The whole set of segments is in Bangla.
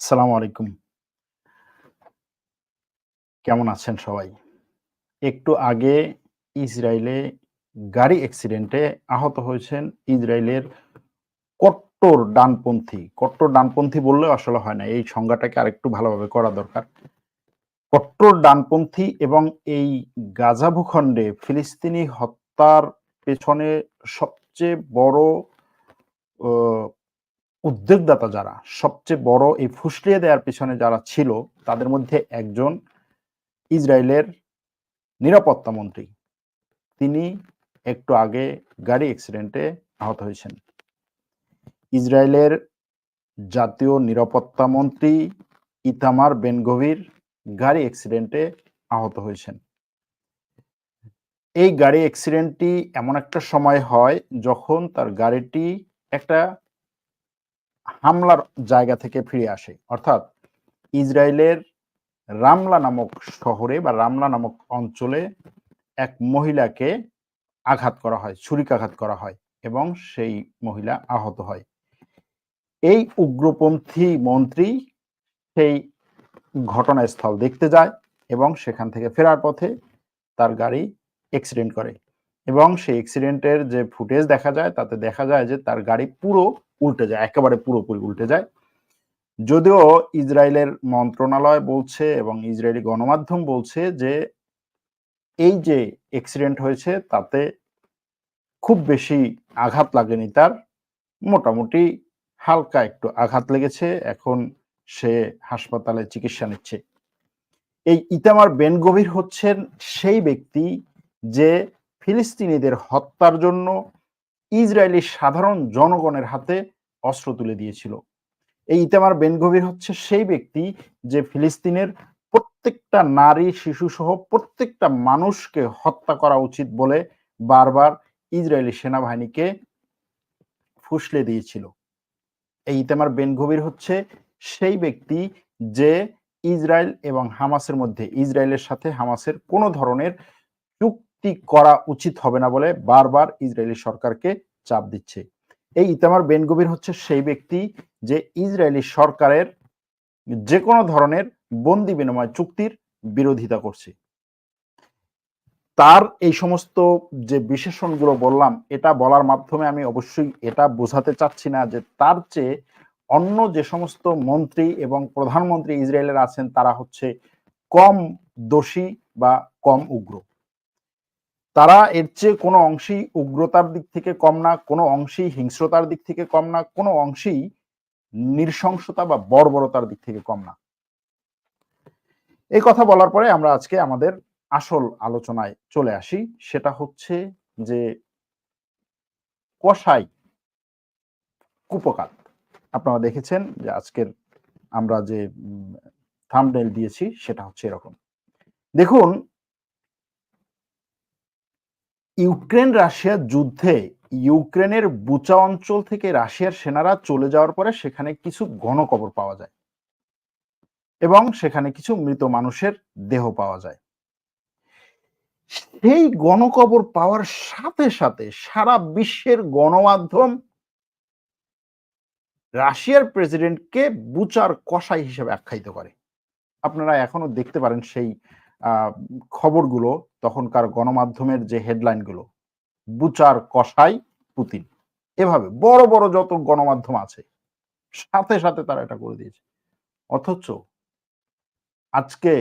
সালাম আলাইকুম। কেমন আছেন সবাই? একটু আগে ইসরায়েলে গাড়ি অ্যাক্সিডেন্টে আহত হয়েছেন ইসরায়েলের কট্টর ডানপন্থী। কট্টর ডানপন্থী বললেও আসলে হয় না, এই সংজ্ঞাটাকে আরেকটু ভালোভাবে করা দরকার। কট্টর ডানপন্থী এবং এই গাজা ভূখণ্ডে ফিলিস্তিনি হত্যার পেছনে সবচেয়ে বড় উদ্যোগদাতা যারা, সবচেয়ে বড় এই ফুসলিয়ে দেওয়ার পিছনে যারা ছিল, তাদের মধ্যে একজন ইসরায়েলের নিরাপত্তা মন্ত্রী। তিনি একটু আগে গাড়ি অ্যাক্সিডেন্টে আহত হয়েছেন। ইসরায়েলের জাতীয় নিরাপত্তা মন্ত্রী ইতামার বেনগভির গাড়ি অ্যাক্সিডেন্টে আহত হয়েছেন। এই গাড়ি অ্যাক্সিডেন্টটি এমন একটা সময় হয় যখন তার গাড়িটি একটা হামলার জায়গা থেকে ফিরে আসে। অর্থাৎ ইসরায়েলের রামলা নামক শহরে বা রামলা নামক অঞ্চলে এক মহিলাকে আঘাত করা হয়, ছুরিকাঘাত করা হয় এবং সেই মহিলা আহত হয়। এই উগ্রপন্থী মন্ত্রী সেই ঘটনাস্থল দেখতে যায় এবং সেখান থেকে ফেরার পথে তার গাড়ি অ্যাক্সিডেন্ট করে এবং সেই অ্যাক্সিডেন্টের যে ফুটেজ দেখা যায়, তাতে দেখা যায় যে তার গাড়ি পুরো উল্টে যায়, একেবারে পুরোপুরি উল্টে যায়। যদিও ইসরায়েলের মন্ত্রণালয় বলছে এবং ইসরায়েলি গণমাধ্যম বলছে যে, এই যে অ্যাক্সিডেন্ট হয়েছে তাতে খুব বেশি আঘাত লাগেনি তার। মোটামুটি হালকা একটু আঘাত লেগেছে, এখন সে হাসপাতালে চিকিৎসা নিচ্ছে। এই ইতামার বেনগভীর হচ্ছেন সেই ব্যক্তি যে ফিলিস্তিনিদের হত্যার জন্য ইসরায়েলি সাধারণ জনগণের হাতে অস্ত্র তুলে দিয়েছিল। এই ইতামার বেনগভীর হচ্ছে সেই ব্যক্তি যে ফিলিস্তিনের প্রত্যেকটা নারী শিশু সহ প্রত্যেকটা মানুষকে হত্যা করা উচিত বলে বারবার ইসরায়েলি সেনাবাহিনীকে ফুসলে দিয়েছিল। এই ইতামার বেনগভীর হচ্ছে সেই ব্যক্তি যে ইসরায়েল এবং হামাসের মধ্যে, ইসরায়েলের সাথে হামাসের কোনো ধরনের চুক্তি করা উচিত হবে না বলে বারবার ইসরায়েলি সরকারকে চাপ দিচ্ছে। এই ইতামার বেনগভীর হচ্ছে সেই ব্যক্তি যে ইসরায়েলি সরকারের যে কোনো ধরনের বন্দি বিনিময় চুক্তির বিরোধিতা করছে। তার এই সমস্ত যে বিশেষণগুলো বললাম, এটা বলার মাধ্যমে আমি অবশ্যই এটা বোঝাতে চাচ্ছি না যে তার চেয়ে অন্য যে সমস্ত মন্ত্রী এবং প্রধানমন্ত্রী ইসরায়েলের আছেন, তারা হচ্ছে কম দোষী বা কম উগ্র। তারা এর চেয়ে কোনো অংশেই উগ্রতার দিক থেকে কম না, কোনো অংশেই হিংস্রতার দিক থেকে কম না, কোনো অংশেই নৃশংসতা বা বর্বরতার দিক থেকে কম না। এই কথা বলার পরে আমরা আজকে আমাদের আসল আলোচনায় চলে আসি। সেটা হচ্ছে যে কষাই কুপকাত। আপনারা দেখেছেন যে আজকের আমরা যে থামডেল দিয়েছি সেটা হচ্ছে এরকম। দেখুন ইউক্রেন রাশিয়ার যুদ্ধে ইউক্রেনের বুচা অঞ্চল থেকে রাশিয়ার সেনারা চলে যাওয়ার পরে সেখানে কিছু গণকবর পাওয়া যায় এবং সেখানে কিছু মৃত মানুষের দেহ পাওয়া যায়। সেই গণকবর পাওয়ার সাথে সাথে সারা বিশ্বের গণমাধ্যম রাশিয়ার প্রেসিডেন্টকে বুচার কষাই হিসেবে আখ্যায়িত করে। আপনারা এখনও দেখতে পারেন সেই খবরগুলো তখনকার গণমাধ্যমের যে হেডলাইনগুলো, বুচার কষাই পুতিন। এভাবে বড় বড় যত গণমাধ্যম আছে, সাথে সাথে তারা এটা করে দিয়েছে। অথচ আজকে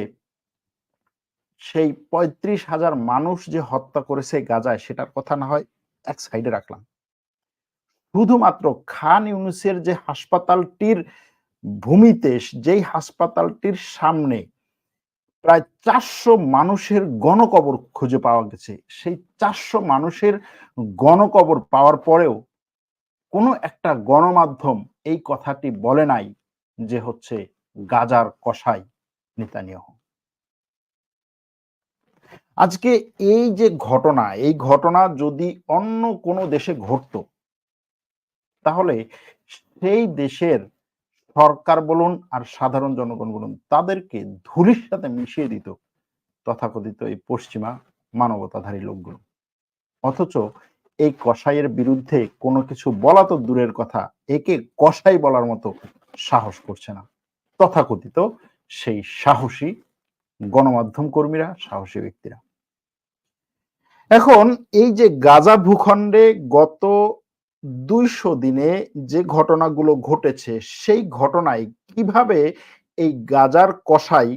সেই পঁয়ত্রিশ হাজার মানুষ যে হত্যা করেছে গাজায়, সেটার কথা না হয় এক সাইডে রাখলাম। শুধুমাত্র খান ইউনুসের যে হাসপাতালটির ভূমিতে, যেই হাসপাতালটির সামনে প্রায় চারশো মানুষের গণকবর খুঁজে পাওয়া গেছে। সেই চারশো মানুষের গণকবর পাওয়ার পরেও কোনো একটা গণমাধ্যম এই কথাটি বলে নাই যে হচ্ছে গাজার কষাই নেতানিয়াহু। আজকে এই যে ঘটনা, এই ঘটনা যদি অন্য কোনো দেশে ঘটত, তাহলে সেই দেশের সরকার বলুন আর সাধারণ জনগণ বলুন, তাদেরকে ধুলির সাথে মিশিয়ে দিত তথাকথিত এই পশ্চিমা মানবতাধারী লোকগুলো। অথচ এই কসাইয়ের বিরুদ্ধে কোনো কিছু বলা তো দূরের কথা, একে কসাই বলার মতো সাহস করছে না। তথাকথিত সেই সাহসী গণমাধ্যম কর্মীরা, সাহসী ব্যক্তিরা। এখন এই যে গাজা ভূখণ্ডে গত দুইশো দিনে যে ঘটনাগুলো ঘটেছে, সেই ঘটনায় কীভাবে এই গাজার কষাই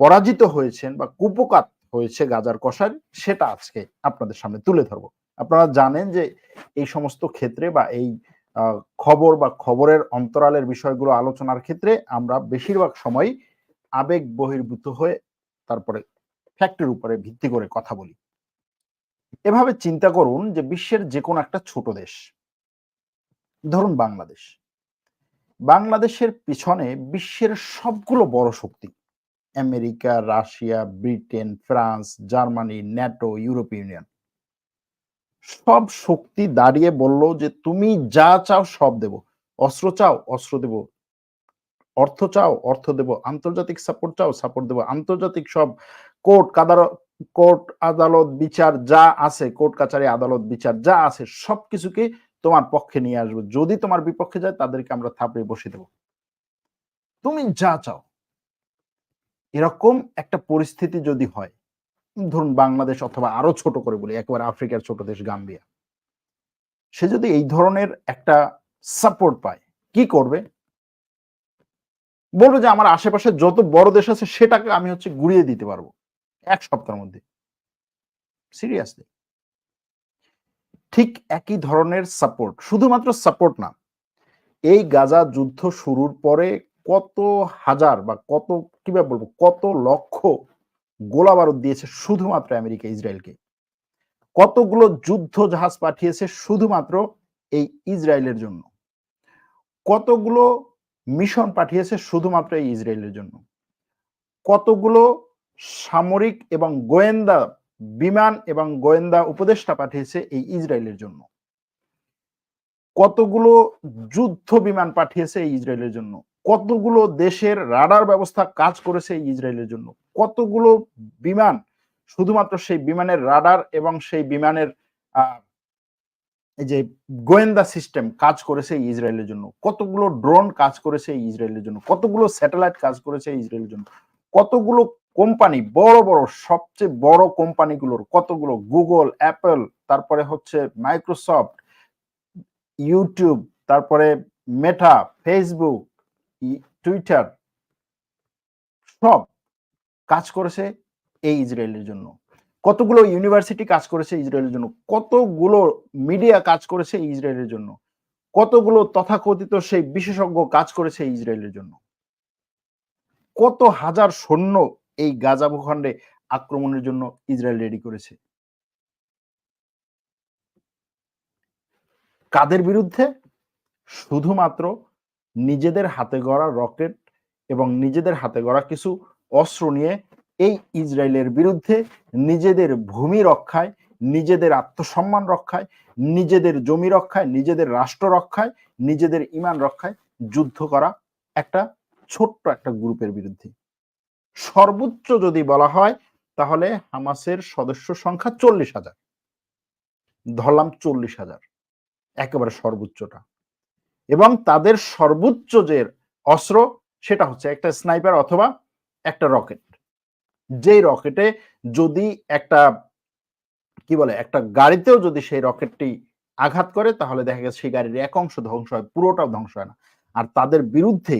পরাজিত হয়েছেন বা কুপকাত হয়েছে গাজার কষার সেটা আজকে আপনাদের সামনে তুলে ধরবো। আপনারা জানেন যে এই সমস্ত ক্ষেত্রে বা এই খবর বা খবরের অন্তরালের বিষয়গুলো আলোচনার ক্ষেত্রে আমরা বেশিরভাগ সময় আবেগ বহির্ভূত হয়ে তারপরে ফ্যাক্টের উপরে ভিত্তি করে কথা বলি। এভাবে চিন্তা করুন যে বিশ্বের যে কোনো একটা ছোট দেশ। ধরুন বাংলাদেশ। বাংলাদেশের পিছনে বিশ্বের সবগুলো বড় শক্তি। America, Russia, Britain, France, Germany, NATO, ইউরোপীয় ইউনিয়ন। সব শক্তি দাঁড়িয়ে বলল যে, তুমি যা চাও সব দেব। অস্ত্র চাও, অস্ত্র দেব। অর্থ চাও, অর্থ দেব। আন্তর্জাতিক সাপোর্ট চাও সাপোর্ট দেব। আন্তর্জাতিক সব কোর্ট, কাদার কোর্ট আদালত, বিচার যা আছে, কোর্ট কাছারি আদালত, বিচার যা আছে, সবকিছুকে তোমার পক্ষে নিয়ে আসব। যদি তোমার বিপক্ষে যায়, তাদেরকে আমরা থাপড়ে বসে দেব। তুমি যা চাও। এরকম একটা পরিস্থিতি যদি হয়, ধরুন বাংলাদেশ অথবা আরও ছোট করে বলি, একেবারে আফ্রিকার ছোট দেশ গাম্বিয়া। সে যদি এই ধরনের একটা সাপোর্ট পায়, কি করবে? বলব যে আমার আশেপাশে যত বড় দেশ আছে, সেটাকে আমি হচ্ছে গুড়িয়ে দিতে পারব। এক সপ্তাহের মধ্যে। সিরিয়াসলি ঠিক একই ধরনের সাপোর্ট শুধুমাত্র সাপোর্ট না, এই গাজা যুদ্ধ শুরুর পরে কত হাজার বা কত কীভাবে বলব, কত লক্ষ গোলা বারুদ দিয়েছে শুধুমাত্র আমেরিকা, ইসরায়েলকে। কতগুলো যুদ্ধ জাহাজ পাঠিয়েছে শুধুমাত্র এই ইসরায়েলের জন্য। কতগুলো মিশন পাঠিয়েছে শুধুমাত্র এই ইসরায়েলের জন্য। কতগুলো সামরিক এবং গোয়েন্দা বিমান এবং গোয়েন্দা উপদেষ্টা পাঠিয়েছে এই ইসরায়েলের জন্য। কতগুলো যুদ্ধ বিমান পাঠিয়েছে এই ইসরায়েলের জন্য? কতগুলো দেশের রাডার ব্যবস্থা কাজ করেছে এই ইসরায়েলের জন্য? কতগুলো বিমান? শুধুমাত্র সেই বিমানের রাডার এবং সেই বিমানের যে গোয়েন্দা সিস্টেম কাজ করেছে ইসরায়েলের জন্য। কতগুলো ড্রোন কাজ করেছে ইসরায়েলের জন্য। কতগুলো স্যাটেলাইট কাজ করেছে ইসরায়েলের জন্য। কতগুলো কোম্পানি, বড় বড়, সবচেয়ে বড় কোম্পানিগুলোর কতগুলো? গুগল, অ্যাপল, তারপরে হচ্ছে মাইক্রোসফট, ইউটিউব, তারপরে মেটা, ফেসবুক টুইটার, সব কাজ করেছে এই ইসরায়েলের জন্য। কতগুলো ইউনিভার্সিটি কাজ করেছে ইসরায়েলের জন্য? কতগুলো মিডিয়া কাজ করেছে ইসরায়েলের জন্য? কতগুলো তথাকথিত সেই বিশেষজ্ঞ কাজ করেছে ইসরায়েলের জন্য? কত হাজার সৈন্য এই গাজা ভূখণ্ডে আক্রমণের জন্য ইসরায়েল রেডি করেছে। কাদের বিরুদ্ধে? শুধুমাত্র নিজেদের হাতে গড়া রকেট এবং নিজেদের হাতে গড়া কিছু অস্ত্র নিয়ে এই ইসরায়েলের বিরুদ্ধে নিজেদের ভূমি রক্ষায়, নিজেদের আত্মসম্মান রক্ষায়, নিজেদের জমি রক্ষায়, নিজেদের রাষ্ট্র রক্ষায়, নিজেদের ইমান রক্ষায় যুদ্ধ করা একটা ছোট্ট একটা গ্রুপের বিরুদ্ধে। সর্বোচ্চ যদি বলা হয়, তাহলে হামাসের সদস্য সংখ্যা চল্লিশ হাজার। ধরলাম চল্লিশ হাজার, একেবারে সর্বোচ্চটা। এবং তাদের সর্বোচ্চ যে অস্ত্র, সেটা হচ্ছে একটা স্নাইপার অথবা একটা রকেট। যেই রকেটে যদি একটা, কি বলে, একটা গাড়িতেও যদি সেই রকেটটি আঘাত করে, তাহলে দেখা গেছে সেই গাড়ির এক অংশ ধ্বংস হয়, পুরোটাও ধ্বংস হয় না। আর তাদের বিরুদ্ধে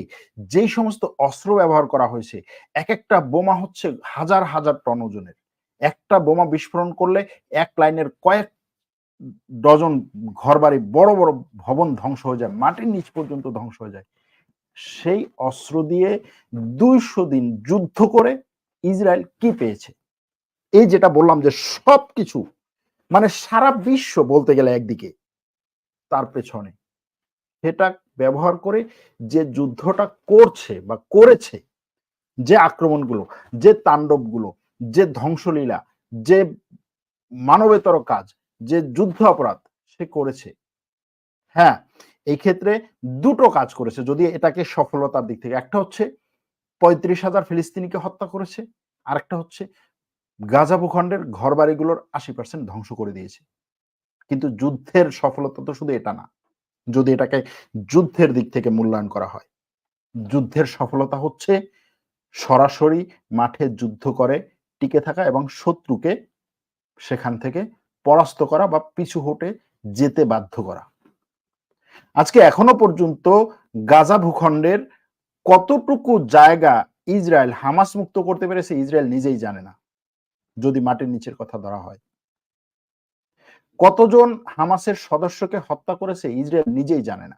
যেই সমস্ত অস্ত্র ব্যবহার করা হয়েছে এক একটা বোমা হচ্ছে হাজার হাজার টন ওজনের। একটা বোমা বিস্ফোরণ করলে এক লাইনের কয়েক ডজন ঘরবাড়ি বড় বড় ভবন ধ্বংস হয়ে যায়, মাটির নিচ পর্যন্ত ধ্বংস হয়ে যায়। সেই অস্ত্র দিয়ে দুইশো দিন যুদ্ধ করে ইসরায়েল কি পেয়েছে? এই যেটা বললাম যে সব কিছু মানে সারা বিশ্ব বলতে গেলে একদিকে, তার পেছনে। সেটা ব্যবহার করে যে যুদ্ধটা করছে বা করেছে, যে আক্রমণগুলো, যে তাণ্ডবগুলো, যে ধ্বংসলীলা, যে মানবেতর কাজ, যে যুদ্ধ অপরাধ সে করেছে। হ্যাঁ এই ক্ষেত্রে দুটো কাজ করেছে, যদি এটাকে সফলতার দিক থেকে। একটা হচ্ছে পঁয়ত্রিশ হাজার ফিলিস্তিনিকে হত্যা করেছে আর একটা হচ্ছে গাজা ভূখণ্ডের ঘর বাড়িগুলোর আশি পার্সেন্ট ধ্বংস করে দিয়েছে। কিন্তু যুদ্ধের সফলতা তো শুধু এটা না। যদি এটাকে যুদ্ধের দিক থেকে মূল্যায়ন করা হয়। যুদ্ধের সফলতা হচ্ছে সরাসরি মাঠে যুদ্ধ করে টিকে থাকা এবং শত্রুকে সেখান থেকে পরাস্ত করা বা পিছু হটে যেতে বাধ্য করা। আজকে এখনও পর্যন্ত গাজা ভূখণ্ডের কতটুকু জায়গা ইসরায়েল হামাস মুক্ত করতে পেরেছে, ইসরায়েল নিজেই জানে না। যদি মাটির নিচের কথা ধরা হয়। কতজন হামাসের সদস্যকে হত্যা করেছে ইসরায়েল নিজেই জানে না।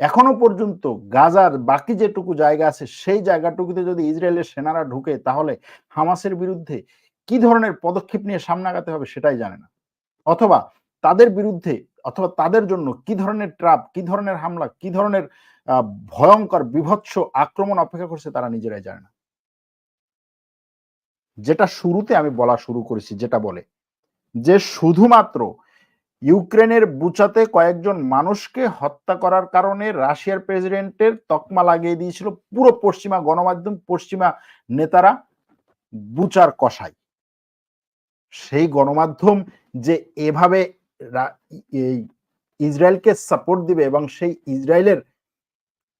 এখনও পর্যন্ত গাজার বাকি যেটুকু জায়গা আছে, সেই জায়গাটুকুতে যদি ইসরায়েলের সেনারা ঢুকে, তাহলে হামাসের বিরুদ্ধে কি ধরনের পদক্ষেপ নিয়ে সামনে হবে সেটাই জানে না। অথবা তাদের বিরুদ্ধে, অথবা তাদের জন্য কি ধরনের ট্রাপ, কি ধরনের হামলা, কি ধরনের ভয়ঙ্কর, বিভৎস আক্রমণ অপেক্ষা করছে তারা নিজেরাই জানে না। যেটা শুরুতে আমি বলা শুরু করেছি, যেটা বলে যে শুধুমাত্র ইউক্রেনের বুচাতে কয়েকজন মানুষকে হত্যা করার কারণে রাশিয়ার প্রেসিডেন্টের তকমা লাগিয়ে দিয়েছিল পুরো পশ্চিমা গণমাধ্যম, পশ্চিমা নেতারা বুচার কষাই সেই গণমাধ্যম যে এভাবে ইসরায়েলকে সাপোর্ট দিবে এবং সেই ইসরায়েলের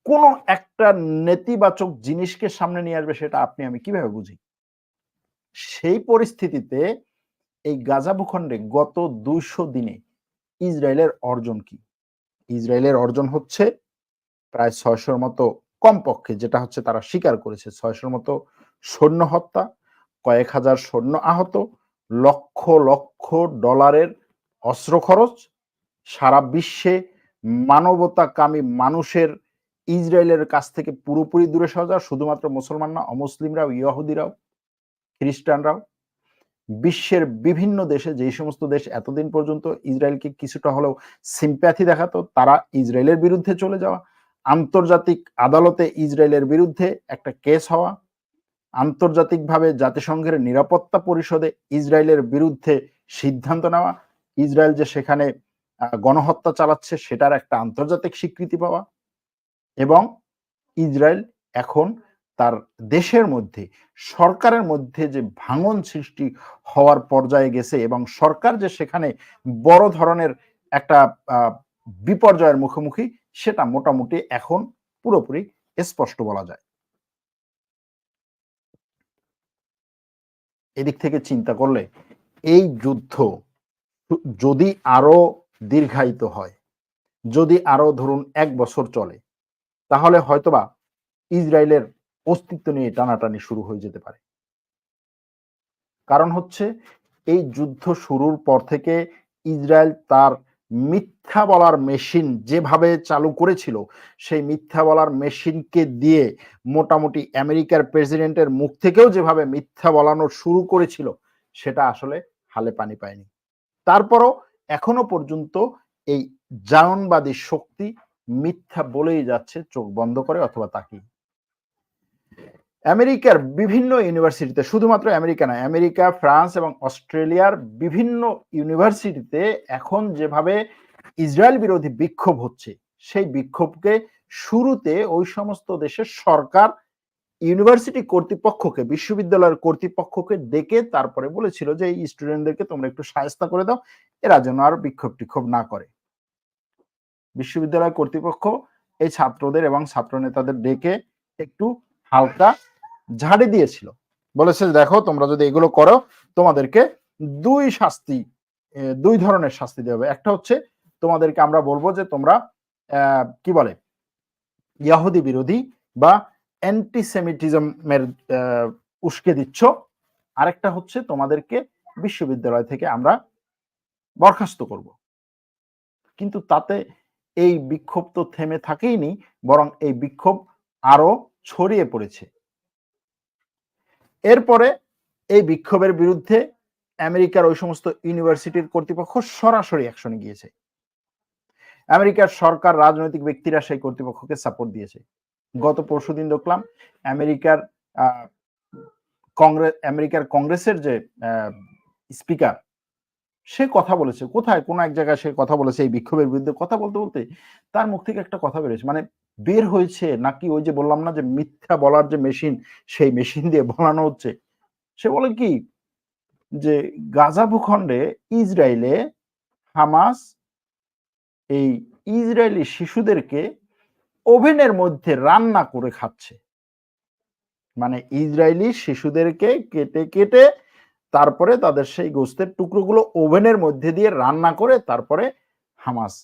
কোন একটা নেতিবাচক জিনিসকে সামনে নিয়ে আসবে, সেটা আপনি, আমি কীভাবে বুঝি? সেই পরিস্থিতিতে এই গাজা ভূখণ্ডে গত দুইশো দিনে ইসরায়েলের অর্জন কি? ইসরায়েলের অর্জন হচ্ছে প্রায় ছয়শোর মতো কমপক্ষে, যেটা হচ্ছে তারা স্বীকার করেছে, ছয়শোর মতো সৈন্য হত্যা, কয়েক হাজার সৈন্য আহত, লক্ষ লক্ষ ডলারের অস্ত্র খরচ, সারা বিশ্বে মানবতাকামী মানুষের ইসরায়েলের কাছ থেকে পুরোপুরি দূরে সরা শুধুমাত্র মুসলমান না অমুসলিমরাও ইয়াহুদিরাও খ্রিস্টানরাও বিশ্বের বিভিন্ন দেশে যেই সমস্ত দেশ এতদিন পর্যন্ত ইসরায়েলকে কিছুটা হলেও সিম্প্যাথি দেখাতো, তারা ইসরায়েলের বিরুদ্ধে চলে যাওয়া, আন্তর্জাতিক আদালতে ইসরায়েলের বিরুদ্ধে একটা কেস হওয়া, আন্তর্জাতিকভাবে জাতিসংঘের নিরাপত্তা পরিষদে ইসরায়েলের বিরুদ্ধে সিদ্ধান্ত নেওয়া, ইসরায়েল যে সেখানে গণহত্যা চালাচ্ছে সেটার একটা আন্তর্জাতিক স্বীকৃতি পাওয়া এবং ইসরায়েল এখন তার দেশের মধ্যে, সরকারের মধ্যে যে ভাঙন সৃষ্টি হওয়ার পর্যায়ে গেছে এবং সরকার যে সেখানে বড় ধরনের একটা বিপর্যয়ের মুখোমুখি, সেটা মোটামুটি এখন পুরোপুরি স্পষ্ট বলা যায়। এদিক থেকে চিন্তা করলে, এই যুদ্ধ যদি আরও দীর্ঘায়িত হয়, যদি আরও ধরুন এক বছর চলে, তাহলে হয়তোবা ইসরায়েলের অস্তিত্ব নিয়ে টানাটানি শুরু হয়ে যেতে পারে। কারণ হচ্ছে, এই যুদ্ধ শুরুর পর থেকে ইসরায়েল তার মিথ্যা বলার মেশিন যেভাবে চালু করেছিল, সেই মিথ্যা বলার মেশিনকে দিয়ে মোটামুটি আমেরিকার প্রেসিডেন্টের মুখ থেকেও যেভাবে মিথ্যা বলানো শুরু করেছিল, সেটা আসলে হালে পানি পায়নি। তারপরও এখনও পর্যন্ত এই জায়নবাদী শক্তি মিথ্যা বলেই যাচ্ছে, চোখ বন্ধ করে অথবা তাকিয়ে। আমেরিকার বিভিন্ন ইউনিভার্সিটিতে শুধুমাত্র আমেরিকা নয়, আমেরিকা, ফ্রান্স এবং অস্ট্রেলিয়ার বিভিন্ন ইউনিভার্সিটিতে এখন যেভাবে ইসরায়েল বিরোধী বিক্ষোভ হচ্ছে, সেই বিক্ষোভকে শুরুতে ওই সমস্ত দেশের সরকার ইউনিভার্সিটি কর্তৃপক্ষকে, বিশ্ববিদ্যালয়ের কর্তৃপক্ষকে ডেকে তারপরে বলেছিল যে, এই স্টুডেন্টদেরকে তোমরা একটু সায়স্তা করে দাও, এরা যেন আর বিক্ষোভ টিক্ষোভ না করে। বিশ্ববিদ্যালয় কর্তৃপক্ষ এই ছাত্রদের এবং ছাত্র নেতাদের ডেকে একটু হালকা ঝাড়ি দিয়েছিল। বলেছে দেখো, তোমরা যদি এগুলো করো, তোমাদেরকে দুই শাস্তি দুই ধরনের শাস্তি দেবে একটা হচ্ছে, তোমাদেরকে আমরা বলব যে, তোমরা কি বলে, ইয়াহুদি বিরোধী বা অ্যান্টিসেমিটিজমের উস্কে দিচ্ছ। আরেকটা হচ্ছে, তোমাদেরকে বিশ্ববিদ্যালয় থেকে আমরা বরখাস্ত করব। কিন্তু তাতে এই বিক্ষোভ তো থেমে থাকেইনি বরং এই বিক্ষোভ আরও ছড়িয়ে পড়েছে। এরপরে এই বিক্ষোভের বিরুদ্ধে আমেরিকার ওই সমস্ত ইউনিভার্সিটির কর্তৃপক্ষ সরাসরি অ্যাকশনে গিয়েছে। আমেরিকার সরকার, রাজনৈতিক ব্যক্তিরা সেই কর্তৃপক্ষকে সাপোর্ট দিয়েছে। গত পরশু দিন দেখলাম আমেরিকার কংগ্রেস আমেরিকার কংগ্রেসের যে স্পিকার সে কথা বলেছে। কোথায়, কোন এক জায়গায় সে কথা বলেছে এই বিক্ষোভের বিরুদ্ধে? কথা বলতে বলতে তার মুখ থেকে একটা কথা বেরোছে মানে বের হয়েছে নাকি ওই যে বললাম না যে মিথ্যা বলার যে মেশিন, সেই মেশিন দিয়ে বলানো হচ্ছে? সে বলে কি যে গাজা ভূখণ্ডে ইসরায়েলে হামাস এই ইসরায়েলি শিশুদেরকে ওভেনের মধ্যে রান্না করে খাচ্ছে। মানে ইসরায়েলি শিশুদেরকে কেটে কেটে তারপরে তাদের সেই গোস্তের টুকরোগুলো ওভেনের মধ্যে দিয়ে রান্না করে তারপরে হামাস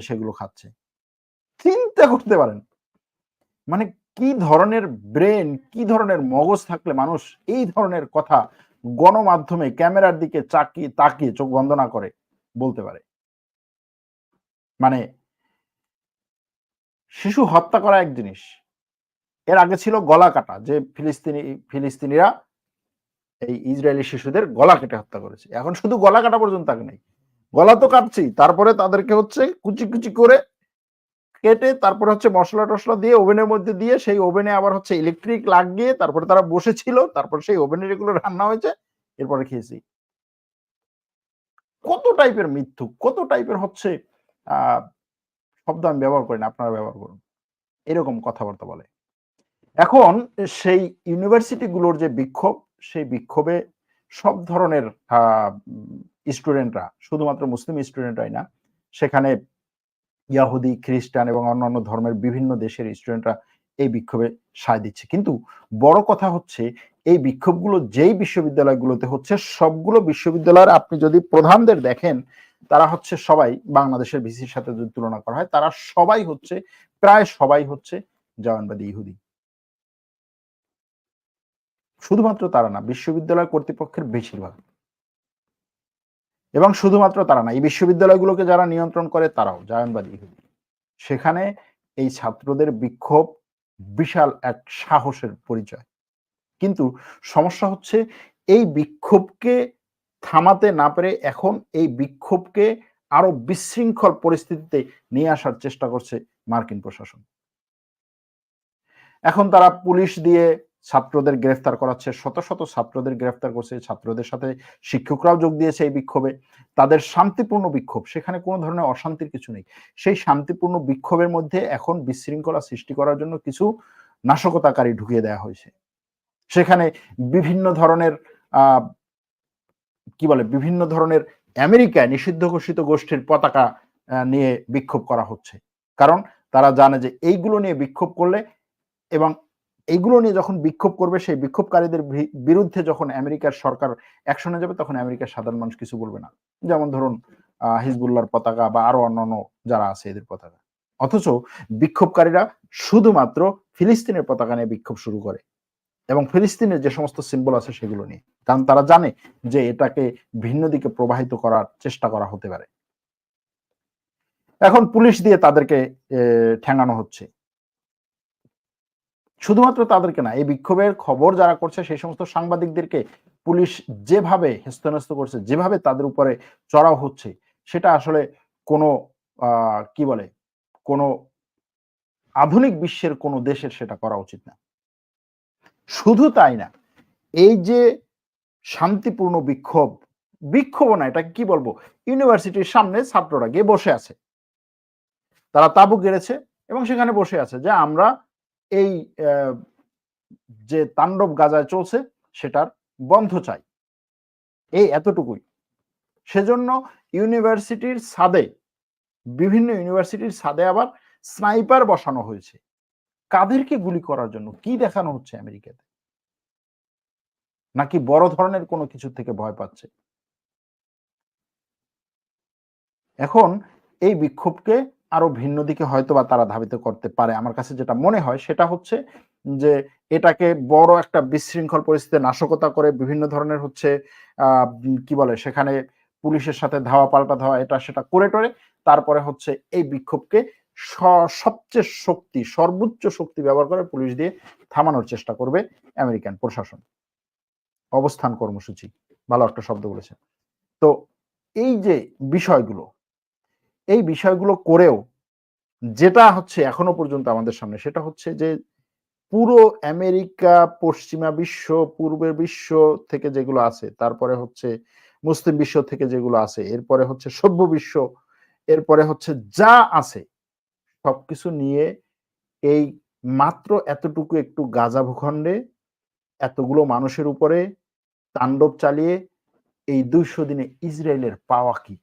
সেগুলো খাচ্ছে। চিন্তা করতে পারেন। মানে কি ধরনের ব্রেন, কি ধরনের মগজ থাকলে মানুষ এই ধরনের কথা গণমাধ্যমে ক্যামেরার দিকে চাকিয়ে, তাকিয়ে চোখ বন্ধ না করে বলতে পারে? মানে শিশু হত্যা করা এক জিনিস। এর আগে ছিল গলা কাটা, যে ফিলিস্তিনি, ফিলিস্তিনিরা এই ইসরায়েলি শিশুদের গলা কেটে হত্যা করেছে। এখন শুধু গলা কাটা পর্যন্ত আগে নেই। গলা তো কাটছি তারপরে তাদেরকে হচ্ছে কুচি কুচি করে কেটে তারপর হচ্ছে মশলা টশলা দিয়ে ওভেনের মধ্যে দিয়ে সেই ওভেনে আবার হচ্ছে ইলেকট্রিক লাগিয়ে তারপরে তারা বসেছিল, তারপর সেই ওভেনের এগুলো রান্না হয়েছে, এরপরে খেয়েছি। কত টাইপের মৃত্যু, কত টাইপের হচ্ছে শব্দ আমি ব্যবহার করি না, আপনারা ব্যবহার করুন। এরকম কথাবার্তা বলে। এখন সেই ইউনিভার্সিটি গুলোর যে বিক্ষোভ, সেই বিক্ষোভে সব ধরনের স্টুডেন্টরা, শুধুমাত্র মুসলিম স্টুডেন্টরাই না, সেখানে ইয়াহুদি, খ্রিস্টান এবং অন্যান্য ধর্মের বিভিন্ন দেশের স্টুডেন্টরা এই বিক্ষোভে সায় দিচ্ছে। কিন্তু বড় কথা হচ্ছে, এই বিক্ষোভগুলো যেই বিশ্ববিদ্যালয়গুলোতে হচ্ছে, সবগুলো বিশ্ববিদ্যালয়ের আপনি যদি প্রধানদের দেখেন, তারা হচ্ছে সবাই বাংলাদেশের ভিসির সাথে যদি তুলনা করা হয়, তারা সবাই হচ্ছে, প্রায় সবাই হচ্ছে জওয়ানবাদী ইহুদি। শুধুমাত্র তারা না, বিশ্ববিদ্যালয় কর্তৃপক্ষের বেশিরভাগ। এবং শুধুমাত্র তারা না, এই বিশ্ববিদ্যালয়গুলোকে যারা নিয়ন্ত্রণ করে তারাও, জায়নবাদী ইহুদি। সেখানে এই ছাত্রদের বিক্ষোভ বিশাল এক সাহসের পরিচয়। কিন্তু সমস্যা হচ্ছে এই বিক্ষোভকে থামাতে না পেরে এখন এই বিক্ষোভকে আরও বিশৃঙ্খল পরিস্থিতিতে নিয়ে আসার চেষ্টা করছে মার্কিন প্রশাসন। এখন তারা পুলিশ দিয়ে ছাত্রদের গ্রেফতার করাচ্ছে, শত শত ছাত্রদের গ্রেফতার করছে ছাত্রদের সাথে শিক্ষকরাও যোগ দিয়েছে এই বিক্ষোভে। তাদের শান্তিপূর্ণ বিক্ষোভ, সেখানে কোনো ধরনের অশান্তির কিছু নেই। সেই শান্তিপূর্ণ বিক্ষোভের মধ্যে এখন বিশৃঙ্খলা সৃষ্টি করার জন্য কিছু নাশকতাকারী ঢুকিয়ে দেওয়া হয়েছে। সেখানে বিভিন্ন ধরনের কি বলে, বিভিন্ন ধরনের আমেরিকায় নিষিদ্ধ ঘোষিত গোষ্ঠীর পতাকা নিয়ে বিক্ষোভ করা হচ্ছে। কারণ তারা জানে যে এইগুলো নিয়ে বিক্ষোভ করলে এবং এইগুলো নিয়ে যখন বিক্ষোভ করবে, সেই বিক্ষোভকারীদের বিরুদ্ধে যখন আমেরিকার সরকার অ্যাকশনে যাবে, তখন আমেরিকার সাধারণ মানুষ কিছু বলবে না। যেমন ধরুন হিজবুল্লাহর পতাকা বা আরও অন্যান্য যারা আছে এদের পতাকা। অথচ বিক্ষোভকারীরা শুধুমাত্র ফিলিস্তিনের পতাকা নিয়ে বিক্ষোভ শুরু করে এবং ফিলিস্তিনের যে সমস্ত সিম্বল আছে সেগুলো নিয়ে। কারণ তারা জানে যে এটাকে ভিন্ন দিকে প্রবাহিত করার চেষ্টা করা হতে পারে। এখন পুলিশ দিয়ে তাদেরকে ঠেঙানো হচ্ছে। শুধুমাত্র তাদেরকে না, এই বিক্ষোভের খবর যারা করছে, সেই সমস্ত সাংবাদিকদেরকে পুলিশ যেভাবে হেস্তনেস্ত করছে, যেভাবে তাদের উপরে চড়াও হচ্ছে, সেটা আসলে কোনো কি বলে, কোনো আধুনিক বিশ্বের কোনো দেশের সেটা করা উচিত না। শুধু তাই না, এই যে শান্তিপূর্ণ বিক্ষোভ বিক্ষোভ না এটা কি বলব, ইউনিভার্সিটির সামনে ছাত্ররা গিয়ে বসে আছে। তারা তাবু গেড়েছে এবং সেখানে বসে আছে যে আমরা এই যে তাণ্ডব গাজায় চলছে, সেটার বন্ধ চাই। এই এতটুকুই। সেজন্য ইউনিভার্সিটির সাদে বিভিন্ন ইউনিভার্সিটির সাদে আবার স্নাইপার বসানো হয়েছে। কাদেরকে গুলি করার জন্য? কি দেখানো হচ্ছে আমেরিকাতে? নাকি বড় ধরনের কোনো কিছু থেকে ভয় পাচ্ছে? এখন এই বিক্ষোভকে আরও ভিন্ন দিকে হয়তো বা তারা ধাবিত করতে পারে। আমার কাছে যেটা মনে হয় সেটা হচ্ছে যে এটাকে বড় একটা বিশৃঙ্খল পরিস্থিতি নাশকতা করে বিভিন্ন ধরনের হচ্ছে কি বলে সেখানে পুলিশের সাথে ধাওয়া পাল্টা ধাওয়া এটা সেটা করে টরে। তারপরে হচ্ছে এই বিক্ষোভকে সবচেয়ে শক্তি, সর্বোচ্চ শক্তি ব্যবহার করে পুলিশ দিয়ে থামানোর চেষ্টা করবে আমেরিকান প্রশাসন। অবস্থান কর্মসূচি। ভালো একটা শব্দ বলেছে তো এই যে বিষয়গুলো এই বিষয়গুলো করেও যেটা হচ্ছে এখনও পর্যন্ত আমাদের সামনে, সেটা হচ্ছে যে পুরো আমেরিকা, পশ্চিমা বিশ্ব, পূর্বের বিশ্ব থেকে যেগুলো আছে, তারপরে হচ্ছে মুসলিম বিশ্ব থেকে যেগুলো আছে, এরপরে হচ্ছে সভ্য বিশ্ব, এরপরে হচ্ছে যা আছে, সবকিছু নিয়ে এই মাত্র এতটুকু একটু গাজা ভূখণ্ডে, এতগুলো মানুষের উপরে তাণ্ডব চালিয়ে এই দুইশো দিনে ইসরায়েলের পাওয়া কি?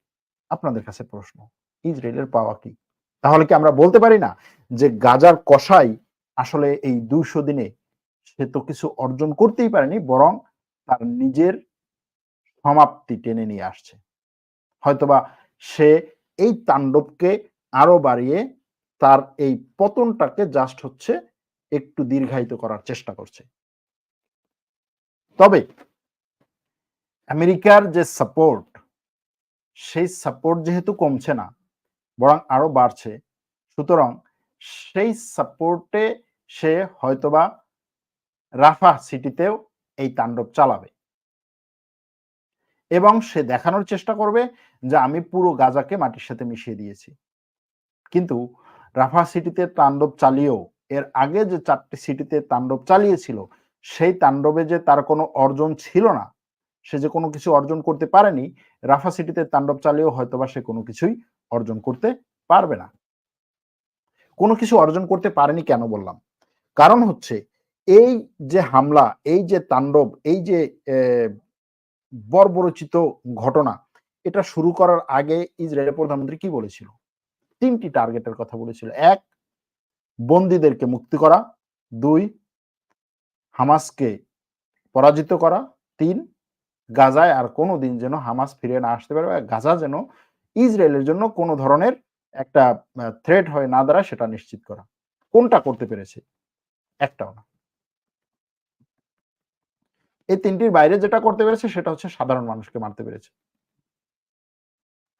আপনাদের কাছে প্রশ্ন। ইসরায়েলের পাওয়া কি? তাহলে কি আমরা বলতে পারি না যে গাজার কষাই আসলে এই দুইশো দিনে সে তো কিছু অর্জন করতেই পারেনি, বরং তার নিজের সমাপ্তি টেনে নিয়ে আসছে। হয়তোবা সে এই তাণ্ডবকে আরও বাড়িয়ে তার এই পতনটাকে জাস্ট হচ্ছে একটু দীর্ঘায়িত করার চেষ্টা করছে। তবে আমেরিকার যে সাপোর্ট সেই সাপোর্ট যেহেতু কমছে না বরং আরও বাড়ছে। সুতরাং সেই সাপোর্টে সে হয়তোবা রাফা সিটিতেও এই তাণ্ডব চালাবে। এবং সে দেখানোর চেষ্টা করবে যে আমি পুরো গাজাকে মাটির সাথে মিশিয়ে দিয়েছি। কিন্তু রাফা সিটিতে তাণ্ডব চালিয়েও, এর আগে যে চারটি সিটিতে তাণ্ডব চালিয়েছিল, সেই তাণ্ডবে যে তার কোনো অর্জন ছিল না, সে যে কোনো কিছু অর্জন করতে পারেনি, রাফা সিটিতে তাণ্ডব চালিয়েও হয়তোবা সে কোনো কিছুই অর্জন করতে পারবে না। কোনো কিছু অর্জন করতে পারেনি কেন বললাম? কারণ হচ্ছে এই যে হামলা, এই যে তাণ্ডব, এই যে বর্বরচিত ঘটনা, এটা শুরু করার আগে ইসরায়েলের প্রধানমন্ত্রী কি বলেছিল? তিনটি টার্গেটের কথা বলেছিল। এক, বন্দীদেরকে মুক্তি করা। দুই, হামাসকে পরাজিত করা। তিন, গাজায় আর কোনো দিন যেন হামাস ফিরে না আসতে পারে গাজা যেন ইসরায়েলের জন্য কোনো ধরনের একটা থ্রেট হয়ে না দাঁড়ায় সেটা নিশ্চিত করা। কোনটা করতে পেরেছে? একটাও না। এই তিনটির বাইরে যেটা করতে পেরেছে সেটা হচ্ছে সাধারণ মানুষকে মারতে পেরেছে।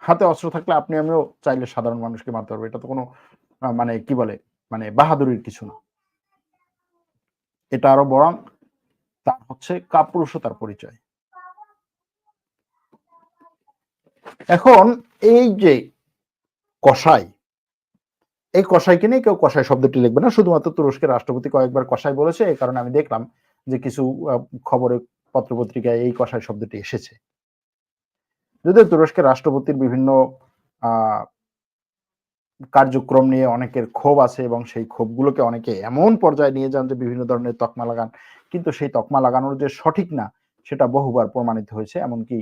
হাতে অস্ত্র থাকলে আপনি আমিও চাইলে সাধারণ মানুষকে মারতে পারব। এটা তো কোনো মানে কি বলে? মানে বাহাদুরির কিছু না। এটা আরও বরং তার হচ্ছে কাপুরুষতার পরিচয়। এখন এই যে কসাই, এই কসাইকে নিয়ে কেউ কসাই শব্দটি লিখবে না, শুধুমাত্র তুরস্কের রাষ্ট্রপতি কয়েকবার কসাই বলেছে, এই কারণে আমি দেখলাম যে কিছু খবরে, পত্রপত্রিকায় এই কসাই শব্দটি এসেছে। যদিও তুরস্কের রাষ্ট্রপতির বিভিন্ন কার্যক্রম নিয়ে অনেকের ক্ষোভ আছে এবং সেই ক্ষোভগুলোকে অনেকে এমন পর্যায়ে নিয়ে যান যে বিভিন্ন ধরনের তকমা লাগান, কিন্তু সেই তকমা লাগানোর যে সঠিক না, সেটা বহুবার প্রমাণিত হয়েছে, এমনকি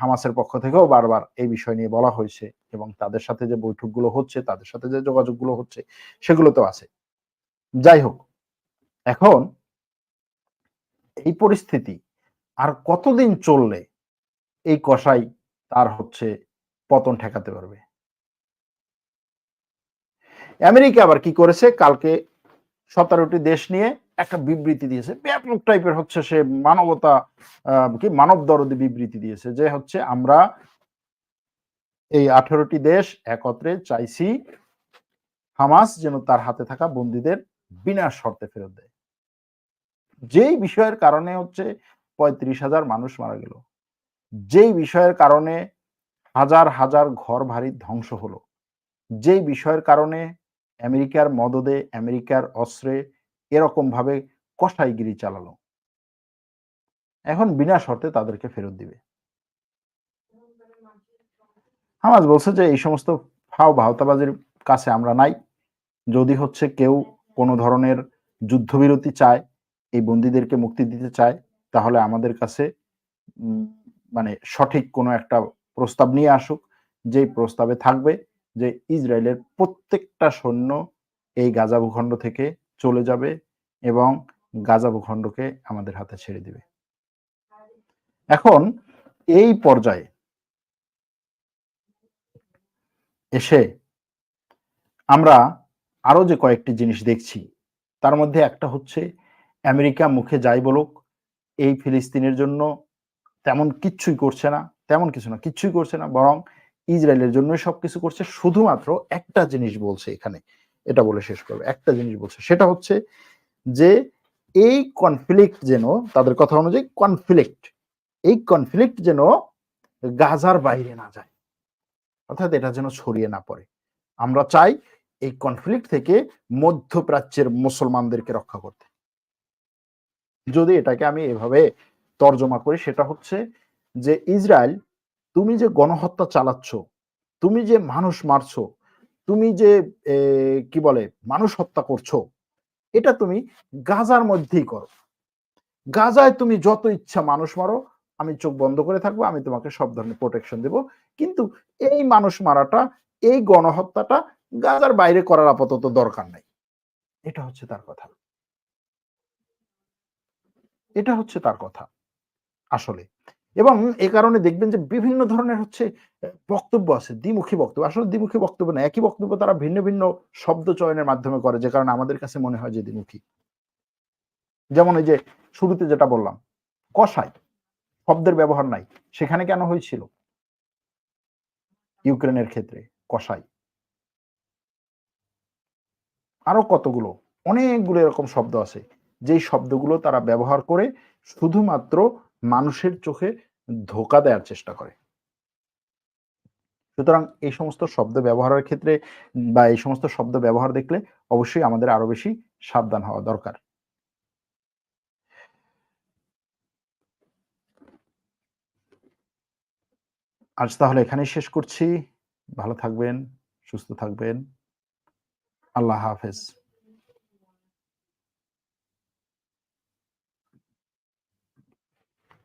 হামাসের পক্ষ থেকেও বারবার এই বিষয় নিয়ে বলা হয়েছে এবং তাদের সাথে যে বৈঠকগুলো হচ্ছে, তাদের সাথে যে যোগাযোগগুলো হচ্ছে সেগুলো তো আছে। যাই হোক, এখন এই পরিস্থিতি আর কতদিন চললে এই কষাই তার হচ্ছে পতন ঠেকাতে পারবে? আমেরিকা আবার কি করেছে? কালকে সতেরোটি দেশ নিয়ে একটা বিবৃতি দিয়েছে। ব্যাপক টাইপের হচ্ছে সে মানবতা কি মানব দরদি বিবৃতি দিয়েছে যে হচ্ছে আমরা এই আঠেরোটি দেশ একত্রে চাইছি হামাস যেন তার হাতে থাকা বন্দীদের বিনা শর্তে ফেরত দেয়। যেই বিষয়ের কারণে হচ্ছে পঁয়ত্রিশ হাজার মানুষ মারা গেল, যেই বিষয়ের কারণে হাজার হাজার ঘর ভারী ধ্বংস হলো, যেই বিষয়ের কারণে আমেরিকার মদদে, আমেরিকার অস্ত্রে এরকম ভাবে কষাইগিরি চালালো। এখন বিনা শর্তে তাদেরকে ফেরত দিবে। হামাজ বলছে যে, এই সমস্ত ফাও ভাওতাবাজির কাছে আমরা নাই। যদি হচ্ছে কেউ কোনো ধরনের যুদ্ধবিরতি চায়, এই বন্দীদেরকে মুক্তি দিতে চায়, তাহলে আমাদের কাছে মানে সঠিক কোনো একটা প্রস্তাব নিয়ে আসুক যেই প্রস্তাবে থাকবে যে, ইসরায়েলের প্রত্যেকটা সৈন্য এই গাজা ভূখণ্ড থেকে চলে যাবে এবং গাজা ভূখণ্ডকে আমাদের হাতে ছেড়ে দিবে। এখন এই পর্যায়ে এসে আমরা আরও যে কয়েকটি জিনিস দেখছি, তার মধ্যে একটা হচ্ছে আমেরিকা মুখে যাই বলুক, এই ফিলিস্তিনের জন্য তেমন কিচ্ছুই করছে না, তেমন কিছু না, কিচ্ছুই করছে না, বরং ইসরায়েলের জন্য সবকিছু করছে। শুধুমাত্র একটা জিনিস বলছে এখানে এটা বলে শেষ করবে। একটা জিনিস বলছে, সেটা হচ্ছে যে এই কনফ্লিক্ট যেন, তাদের কথা অনুযায়ী কনফ্লিক্ট এই কনফ্লিক্ট যেন গাজার বাইরে না যায়। অর্থাৎ এটা যেন ছড়িয়ে না পড়ে। আমরা চাই এই কনফ্লিক্ট থেকে মধ্যপ্রাচ্যের মুসলমানদেরকে রক্ষা করতে। যদি এটাকে আমি এভাবে তর্জমা করি, সেটা হচ্ছে যে ইসরায়েল, তুমি যে গণহত্যা চালাচ্ছ, তুমি যে মানুষ মারছো তুমি যে কি বলে, মানুষ হত্যা করছ, এটা তুমি গাজার মধ্যেই করো। গাজায় তুমি যত ইচ্ছা মানুষ মারো, আমি চোখ বন্ধ করে থাকব, আমি তোমাকে সব ধরনের প্রোটেকশন দেব। কিন্তু এই মানুষ মারাটা, এই গণহত্যাটা গাজার বাইরে করার আপাতত দরকার নাই। এটা হচ্ছে তার কথা। এটা হচ্ছে তার কথা, আসলে। এবং এ কারণে দেখবেন যে বিভিন্ন ধরনের হচ্ছে বক্তব্য আছে, দ্বিমুখী বক্তব্য। আসলে দ্বিমুখী বক্তব্য না, একই বক্তব্য তারা ভিন্ন ভিন্ন শব্দ চয়নের মাধ্যমে করে, যে কারণে আমাদের কাছে মনে হয় যে দ্বিমুখী। যেমন এই যে শুরুতে যেটা বললাম কষাই শব্দের ব্যবহার নাই। সেখানে কেন হয়েছিল? ইউক্রেনের ক্ষেত্রে কষাই আরও কতগুলো, অনেকগুলো এরকম শব্দ আছে। যেই শব্দগুলো তারা ব্যবহার করে শুধুমাত্র মানুষের চোখে ধোকা দেওয়ার চেষ্টা করে। সুতরাং এই সমস্ত শব্দ ব্যবহারের ক্ষেত্রে বা এই সমস্ত শব্দ ব্যবহার দেখলে অবশ্যই আমাদের আরও বেশি সাবধান হওয়া দরকার। আজ তাহলে এখানেই শেষ করছি। ভালো থাকবেন, সুস্থ থাকবেন। আল্লাহ হাফেজ।